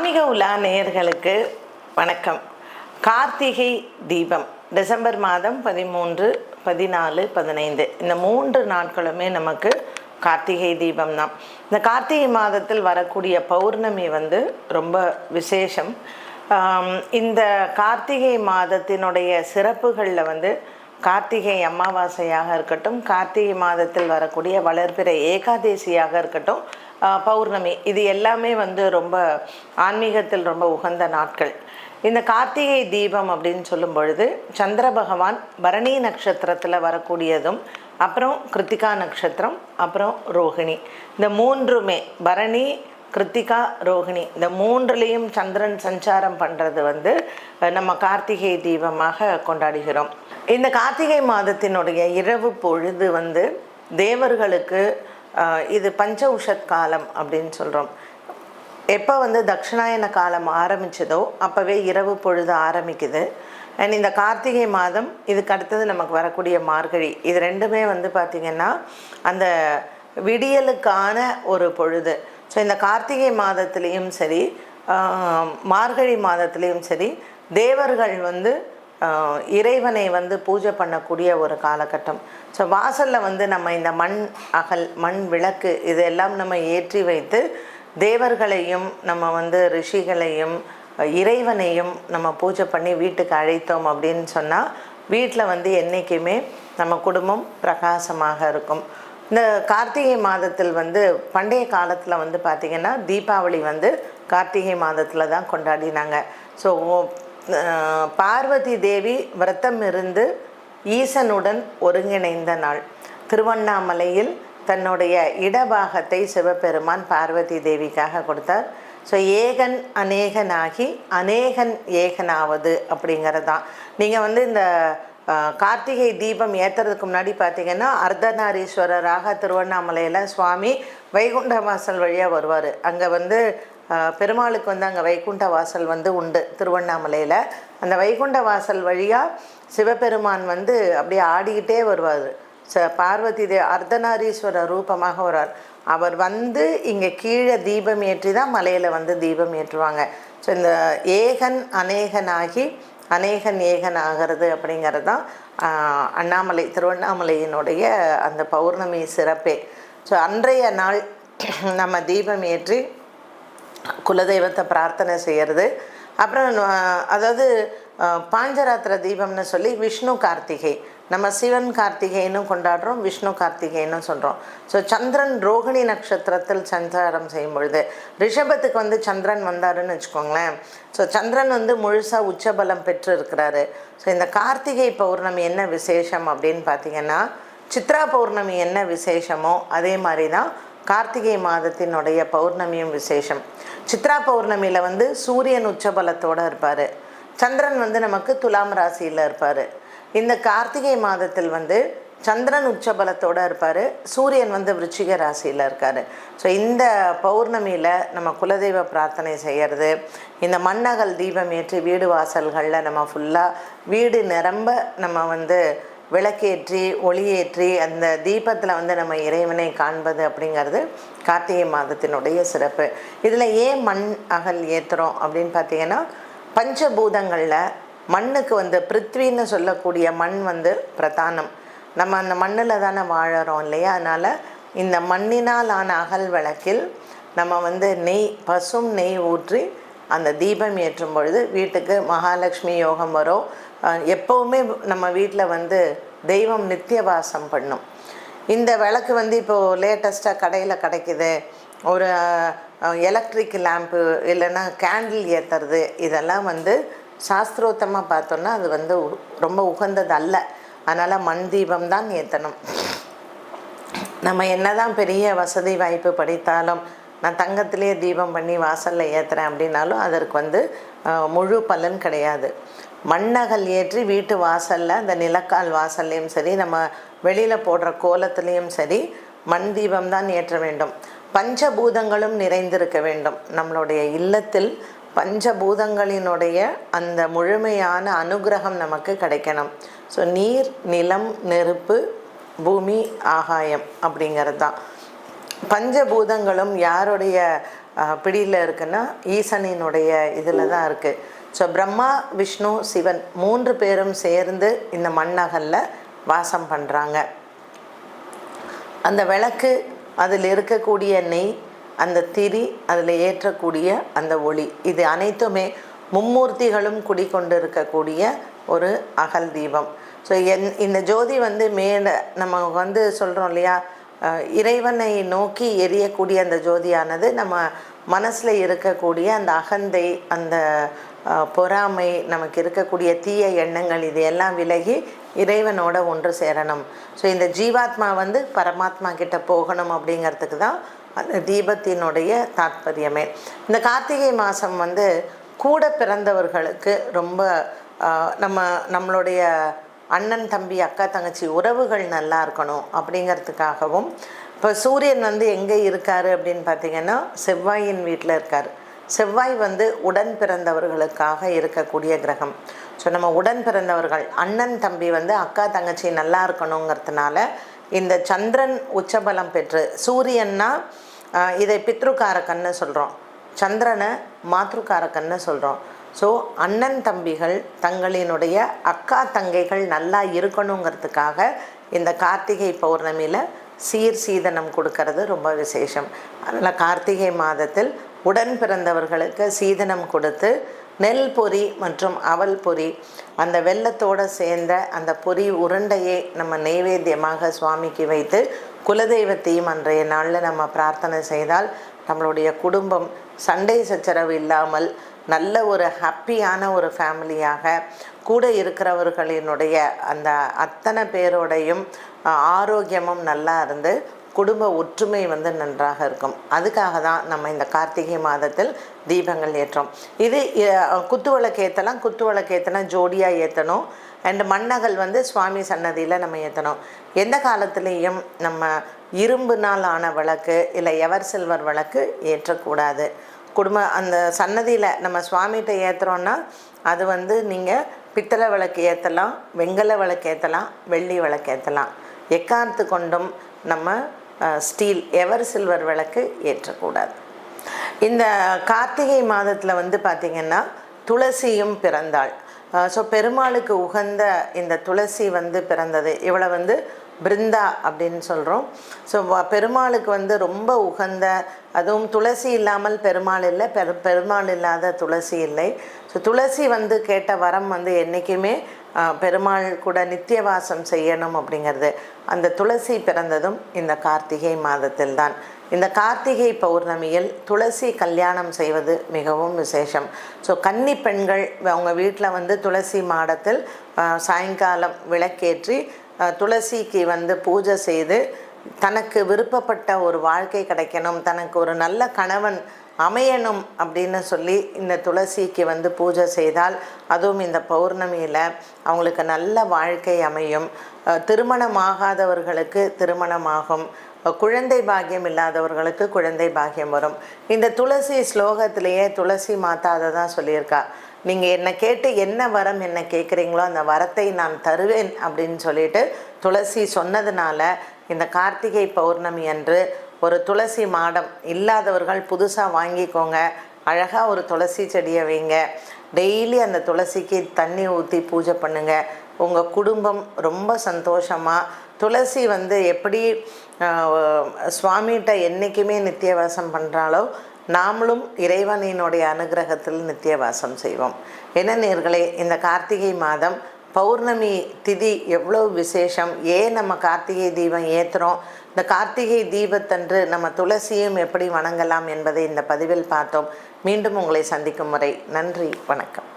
ஆன்மீக உலா நேயர்களுக்கு வணக்கம். கார்த்திகை தீபம் டிசம்பர் மாதம் பதிமூன்று பதினாலு பதினைந்து. இந்த மூன்று நாட்களுமே நமக்கு கார்த்திகை தீபம் தான். இந்த கார்த்திகை மாதத்தில் வரக்கூடிய பௌர்ணமி வந்து ரொம்ப விசேஷம். இந்த கார்த்திகை மாதத்தினுடைய சிறப்புகளில் வந்து கார்த்திகை அமாவாசையாக இருக்கட்டும் கார்த்திகை மாதத்தில் வரக்கூடிய வளர்பிறை ஏகாதேசியாக இருக்கட்டும் பௌர்ணமி. இது எல்லாமே வந்து ரொம்ப ஆன்மீகத்தில் ரொம்ப உகந்த நாட்கள். இந்த கார்த்திகை தீபம் அப்படின்னு சொல்லும் பொழுது சந்திர பகவான் பரணி நட்சத்திரத்தில் வரக்கூடியதும் அப்புறம் கிருத்திகா நட்சத்திரம் அப்புறம் ரோகிணி. இந்த மூன்றுமே பரணி கிருத்திகா ரோகிணி இந்த மூன்றுலேயும் சந்திரன் சஞ்சாரம் பண்ணுறது வந்து நம்ம கார்த்திகை தீபமாக கொண்டாடுகிறோம். இந்த கார்த்திகை மாதத்தினுடைய இரவு பொழுது வந்து தேவர்களுக்கு இது பஞ்ச உஷத் காலம் அப்படின்னு சொல்கிறோம் எப்போ வந்து தட்சிணாயன காலம் ஆரம்பிச்சதோ அப்போவே இரவு பொழுது ஆரம்பிக்குது. அண்ட் இந்த கார்த்திகை மாதம் இதுக்கு அடுத்தது நமக்கு வரக்கூடிய மார்கழி இது ரெண்டுமே வந்து பார்த்திங்கன்னா அந்த விடியலுக்கான ஒரு பொழுது. ஸோ இந்த கார்த்திகை மாதத்துலேயும் சரி மார்கழி மாதத்துலேயும் சரி தேவர்கள் வந்து இறைவனை வந்து பூஜை பண்ணக்கூடிய ஒரு காலகட்டம். ஸோ வாசலில் வந்து நம்ம இந்த மண் அகல் மண் விளக்கு இதெல்லாம் நம்ம ஏற்றி வைத்து தேவர்களையும் நம்ம வந்து ரிஷிகளையும் இறைவனையும் நம்ம பூஜை பண்ணி வீட்டுக்கு அழைத்தோம் அப்படின்னு சொன்னால் வீட்டில் வந்து என்றைக்குமே நம்ம குடும்பம் பிரகாசமாக இருக்கும். இந்த கார்த்திகை மாதத்தில் வந்து பண்டைய காலத்தில் வந்து பார்த்திங்கன்னா தீபாவளி வந்து கார்த்திகை மாதத்தில் தான் கொண்டாடினாங்க. ஸோ பார்வதி தேவி விரதம் இருந்து ஈசனுடன் ஒருங்கிணைந்த நாள். திருவண்ணாமலையில் தன்னுடைய இடபாகத்தை சிவபெருமான் பார்வதி தேவிக்காக கொடுத்தார். ஸோ ஏகன் அநேகனாகி அநேகன் ஏகனாவது அப்படிங்கிறது தான் நீங்கள் வந்து இந்த கார்த்திகை தீபம் ஏற்றுறதுக்கு முன்னாடி பார்த்தீங்கன்னா அர்த்தநாரீஸ்வரராக திருவண்ணாமலையில் சுவாமி வைகுண்ட வாசல் வழியாக வருவார். அங்கே வந்து பெருமாளுக்கு வந்து அங்கே வைகுண்ட வாசல் வந்து உண்டு திருவண்ணாமலையில். அந்த வைகுண்ட வாசல் வழியாக சிவபெருமான் வந்து அப்படியே ஆடிக்கிட்டே வருவார். ச பார்வதி தே அர்த்தநாரீஸ்வரர் ரூபமாக வருவார் அவர் வந்து இங்கே கீழே தீபம் ஏற்றி தான் மலையில் வந்து தீபம் ஏற்றுவாங்க. ஸோ இந்த ஏகன் அநேகனாகி அநேகன் ஏகன் ஆகிறது அப்படிங்கிறது தான் அண்ணாமலை திருவண்ணாமலையினுடைய அந்த பௌர்ணமி சிறப்பே. ஸோ அன்றைய நாள் நம்ம தீபம் ஏற்றி குலதெய்வத்தை பிரார்த்தனை செய்கிறது அப்புறம் அதாவது பாஞ்சராத்திர தீபம்னு சொல்லி விஷ்ணு கார்த்திகை. நம்ம சிவன் கார்த்திகைன்னு கொண்டாடுறோம் விஷ்ணு கார்த்திகைன்னு சொல்கிறோம் ஸோ சந்திரன் ரோகிணி நட்சத்திரத்தில் சஞ்சாரம் செய்யும் பொழுது ரிஷபத்துக்கு வந்து சந்திரன் வந்தாருன்னு வச்சுக்கோங்களேன். ஸோ சந்திரன் வந்து முழுசாக உச்சபலம் பெற்று இருக்கிறாரு ஸோ இந்த கார்த்திகை பௌர்ணமி என்ன விசேஷம் அப்படின்னு பார்த்தீங்கன்னா சித்ரா பௌர்ணமி என்ன விசேஷமோ அதே மாதிரி தான் கார்த்திகை மாதத்தினுடைய பௌர்ணமியும் விசேஷம். சித்ரா பௌர்ணமியில் வந்து சூரியன் உச்சபலத்தோடு இருப்பார். சந்திரன் வந்து நமக்கு துலாம் ராசியில் இருப்பார். இந்த கார்த்திகை மாதத்தில் வந்து சந்திரன் உச்சபலத்தோடு இருப்பார். சூரியன் வந்து விருச்சிக ராசியில் இருக்கார். ஸோ இந்த பௌர்ணமியில் நம்ம குலதெய்வ பிரார்த்தனை செய்கிறது இந்த மண்ணகல் தீபம் ஏற்றி வீடு வாசல்களில் நம்ம ஃபுல்லாக வீடு நிரம்ப நம்ம வந்து விளக்கேற்றி ஒளியேற்றி அந்த தீபத்தில் வந்து நம்ம இறைவனை காண்பது அப்படிங்கிறது கார்த்திகை மாதத்தினுடைய சிறப்பு. இதில் ஏன் மண் அகல் ஏற்றுறோம் அப்படின்னு பார்த்தீங்கன்னா பஞ்சபூதங்களில் மண்ணுக்கு வந்து பிருத்வின்னு சொல்லக்கூடிய மண் வந்து பிரதானம். நம்ம அந்த மண்ணில் தானே வாழறோம் இல்லையா? அதனால் இந்த மண்ணினால் ஆன அகல் விளக்கில் நம்ம வந்து நெய் பசும் நெய் ஊற்றி அந்த தீபம் ஏற்றும் பொழுது வீட்டுக்கு மகாலட்சுமி யோகம் வரும். எப்போவுமே நம்ம வீட்டில் வந்து தெய்வம் நித்திய வாசம் பண்ணும். இந்த விளக்கு வந்து இப்போது லேட்டஸ்ட்டாக கடையில் கிடைக்குது. ஒரு எலக்ட்ரிக் லேம்ப்பு இல்லைன்னா கேண்டில் ஏற்றுறது இதெல்லாம் வந்து சாஸ்திரோத்தமாக பார்த்தோன்னா அது வந்து உ- ரொம்ப உகந்தது அல்ல அதனால் மண் தீபம் தான் ஏற்றணும் நம்ம என்னதான் பெரிய வசதி வாய்ப்பு படித்தாலும் நான் தங்கத்திலே தீபம் பண்ணி வாசலில் ஏற்றுறேன் அப்படின்னாலும் அதற்கு வந்து முழு பலன் கிடையாது. மண்ணகல் ஏற்றி வீட்டு வாசலில் அந்த நிலக்கால் வாசல்லையும் சரி நம்ம வெளியில் போடுற கோலத்துலேயும் சரி மண் தீபம் தான் ஏற்ற வேண்டும். பஞ்சபூதங்களும் நிறைந்திருக்க வேண்டும். நம்மளுடைய இல்லத்தில் பஞ்சபூதங்களினுடைய அந்த முழுமையான அனுகிரகம் நமக்கு கிடைக்கணும். ஸோ நீர் நிலம் நெருப்பு பூமி ஆகாயம் அப்படிங்கிறது தான். பஞ்சபூதங்களும் யாருடைய பிடியில் இருக்குன்னா ஈசனினுடைய இதில் தான் இருக்குது ஸோ பிரம்மா விஷ்ணு சிவன் மூன்று பேரும் சேர்ந்து இந்த மண்ணகலில் வாசம் பண்ணுறாங்க அந்த விளக்கு அதில் இருக்கக்கூடிய நெய் அந்த திரி அதில் ஏற்றக்கூடிய அந்த ஒளி. இது அனைத்துமே மும்மூர்த்திகளும் குடிக்கொண்டு இருக்கக்கூடிய ஒரு அகல் தீபம். ஸோ என் இந்த ஜோதி வந்து மேலே நம்ம வந்து சொல்கிறோம் இல்லையா? இறைவனை நோக்கி எரியக்கூடிய அந்த ஜோதியானது நம்ம மனசில் இருக்கக்கூடிய அந்த அகந்தை அந்த பொறாமை நமக்கு இருக்கக்கூடிய தீய எண்ணங்கள் இது எல்லாம் விலகி இறைவனோட ஒன்று சேரணும். ஸோ இந்த ஜீவாத்மா வந்து பரமாத்மா கிட்ட போகணும் அப்படிங்கிறதுக்கு தான் அந்த தீபத்தினுடைய தாத்பரியமே. இந்த கார்த்திகை மாதம் வந்து கூட பிறந்தவர்களுக்கு ரொம்ப நம்ம நம்மளுடைய அண்ணன் தம்பி அக்கா தங்கச்சி உறவுகள் நல்லா இருக்கணும் அப்படிங்கிறதுக்காகவும் இப்போ சூரியன் வந்து எங்கே இருக்கார் அப்படின்னு பார்த்தீங்கன்னா செவ்வாயின் வீட்டில் இருக்கார். செவ்வாய் வந்து உடன் பிறந்தவர்களுக்காக இருக்கக்கூடிய கிரகம். ஸோ நம்ம உடன் பிறந்தவர்கள் அண்ணன் தம்பி வந்து அக்கா தங்கச்சி நல்லா இருக்கணுங்கிறதுனால இந்த சந்திரன் உச்சபலம் பெற்று சூரியன்னா இதை பித்ருக்காரக்கன்னு சொல்கிறோம் சந்திரனை மாத்ருக்காரக்கன்னு சொல்கிறோம் ஸோ அண்ணன் தம்பிகள் தங்களினுடைய அக்கா தங்கைகள் நல்லா இருக்கணுங்கிறதுக்காக இந்த கார்த்திகை பௌர்ணமியில் சீர் சீதனம் கொடுக்கறது ரொம்ப விசேஷம். அதனால் கார்த்திகை மாதத்தில் உடன் பிறந்தவர்களுக்கு சீதனம் கொடுத்து நெல் பொறி மற்றும் அவல் பொரி அந்த வெள்ளத்தோடு சேர்ந்த அந்த பொறி உருண்டையை நம்ம நெய்வேத்தியமாக சுவாமிக்கு வைத்து குலதெய்வத்தையும் அன்றைய நாளில் நம்ம பிரார்த்தனை செய்தால் நம்மளுடைய குடும்பம் சண்டை சச்சரவு இல்லாமல் நல்ல ஒரு ஹாப்பியான ஒரு ஃபேமிலியாக கூட இருக்கிறவர்களினுடைய அந்த அத்தனை பேரோடையும் ஆரோக்கியமும் நல்லா இருந்து குடும்ப ஒற்றுமை வந்து நன்றாக இருக்கும். அதுக்காக தான் நம்ம இந்த கார்த்திகை மாதத்தில் தீபங்கள் ஏற்றோம். இது குத்து விளக்கு ஏற்றலாம் குத்து விளக்கு ஏற்றினா ஜோடியாக ஏற்றணும் அண்ட் மண்ணகல் வந்து சுவாமி சன்னதியில் நம்ம ஏற்றணும் எந்த காலத்துலேயும் நம்ம இரும்புனால் ஆன விளக்கு இல்லை எவர் சில்வர் விளக்கு ஏற்றக்கூடாது. குடும்ப அந்த சன்னதியில் நம்ம சுவாமிகிட்ட ஏற்றுறோன்னா அது வந்து நீங்கள் பித்தளை விளக்கு ஏற்றலாம் வெங்கல விளக்கு ஏற்றலாம் வெள்ளி விளக்கு ஏற்றலாம் எக்காரத்து கொண்டும் நம்ம ஸ்டீல் எவர் சில்வர் விளக்கு ஏற்றக்கூடாது. இந்த கார்த்திகை மாதத்தில் வந்து பார்த்திங்கன்னா துளசியும் பிறந்தாள். ஸோ பெருமாளுக்கு உகந்த இந்த துளசி வந்து பிறந்தது. இவளை வந்து பிருந்தா அப்படின்னு சொல்கிறோம் ஸோ பெருமாளுக்கு வந்து ரொம்ப உகந்த அதுவும் துளசி இல்லாமல் பெருமாள் இல்லை பெரு பெருமாள் இல்லாத துளசி இல்லை. ஸோ துளசி வந்து கேட்ட வரம் வந்து என்றைக்குமே பெருமாள் கூட நித்தியவாசம் செய்யணும் அப்படிங்கிறது. அந்த துளசி பிறந்ததும் இந்த கார்த்திகை மாதத்தில் தான். இந்த கார்த்திகை பௌர்ணமியில் துளசி கல்யாணம் செய்வது மிகவும் விசேஷம். ஸோ கன்னி பெண்கள் அவங்க வீட்டில் வந்து துளசி மாடத்தில் சாயங்காலம் விளக்கேற்றி துளசிக்கு வந்து பூஜை செய்து தனக்கு விருப்பப்பட்ட ஒரு வாழ்க்கை கிடைக்கணும் தனக்கு ஒரு நல்ல கணவன் அமையணும் அப்படின்னு சொல்லி இந்த துளசிக்கு வந்து பூஜை செய்தால் அதுவும் இந்த பௌர்ணமியில் அவங்களுக்கு நல்ல வாழ்க்கை அமையும். திருமணமாகாதவர்களுக்கு திருமணமாகும். குழந்தை பாக்கியம் இல்லாதவர்களுக்கு குழந்தை பாக்கியம் வரும். இந்த துளசி ஸ்லோகத்திலேயே துளசி மாதா அதை தான் சொல்லியிருக்கா. நீங்கள் என்னை கேட்டு என்ன வரம் என்ன கேட்குறீங்களோ அந்த வரத்தை நான் தருவேன் அப்படின்னு சொல்லிட்டு துளசி சொன்னதுனால இந்த கார்த்திகை பௌர்ணமி அன்று ஒரு துளசி மாடம் இல்லாதவர்கள் புதுசாக வாங்கிக்கோங்க. அழகாக ஒரு துளசி செடியை வைங்க. டெய்லி அந்த துளசிக்கு தண்ணி ஊற்றி பூஜை பண்ணுங்கள் உங்கள் குடும்பம் ரொம்ப சந்தோஷமாக துளசி வந்து எப்படி சுவாமிகிட்ட என்றைக்குமே நித்தியவாசம் பண்ணுறாலோ நாமளும் இறைவனினுடைய அனுகிரகத்தில் நித்தியவாசம் செய்வோம். என்ன நேர்களே இந்த கார்த்திகை மாதம் பௌர்ணமி திதி எவ்வளோ விசேஷம் ஏன் நம்ம கார்த்திகை தீபம் ஏற்றுறோம் இந்த கார்த்திகை தீபத்தன்று நம்ம துளசியும் எப்படி வணங்கலாம் என்பதை இந்த பதிவில் பார்த்தோம். மீண்டும் உங்களை சந்திக்கும் முறை. நன்றி வணக்கம்.